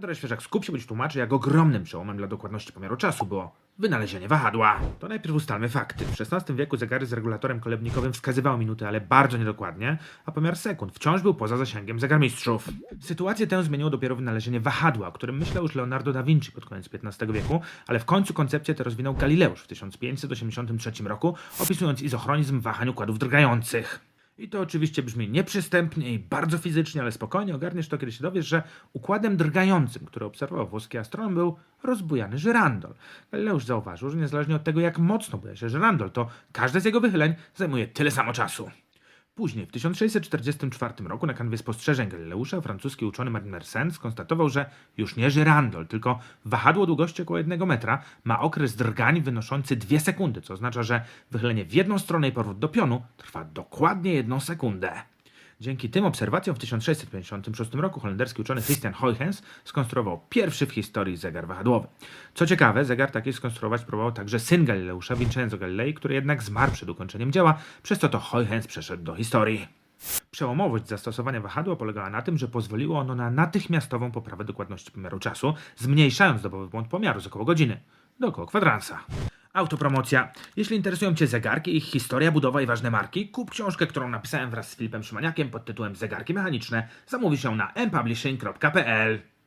Piotr Świeżak być tłumaczy, jak ogromnym przełomem dla dokładności pomiaru czasu było wynalezienie wahadła. To najpierw ustalmy fakty. W XVI wieku zegary z regulatorem kolebnikowym wskazywały minuty, ale bardzo niedokładnie, a pomiar sekund wciąż był poza zasięgiem zegarmistrzów. Sytuację tę zmieniło dopiero wynalezienie wahadła, o którym myślał już Leonardo da Vinci pod koniec XV wieku, ale w końcu koncepcję tę rozwinął Galileusz w 1583 roku, opisując izochronizm wahań układów drgających. I to oczywiście brzmi nieprzystępnie i bardzo fizycznie, ale spokojnie ogarniesz to, kiedy się dowiesz, że układem drgającym, który obserwował włoski astronom, był rozbujany żyrandol. Galileusz zauważył, że niezależnie od tego, jak mocno buja się żyrandol, to każde z jego wychyleń zajmuje tyle samo czasu. Później, w 1644 roku, na kanwie spostrzeżeń Galileusza, francuski uczony Martin Mersenne skonstatował, że już nie żyrandol, tylko wahadło długości około 1 metra ma okres drgań wynoszący 2 sekundy, co oznacza, że wychylenie w jedną stronę i powrót do pionu trwa dokładnie 1 sekundę. Dzięki tym obserwacjom w 1656 roku holenderski uczony Christian Huygens skonstruował pierwszy w historii zegar wahadłowy. Co ciekawe, zegar taki skonstruować próbował także syn Galileusza, Vincenzo Galilei, który jednak zmarł przed ukończeniem dzieła, przez co to Huygens przeszedł do historii. Przełomowość zastosowania wahadła polegała na tym, że pozwoliło ono na natychmiastową poprawę dokładności pomiaru czasu, zmniejszając dobowy błąd pomiaru z około godziny do około kwadransa. Autopromocja. Jeśli interesują Cię zegarki, ich historia, budowa i ważne marki, kup książkę, którą napisałem wraz z Filipem Szymaniakiem pod tytułem Zegarki mechaniczne. Zamówisz ją na mpublishing.pl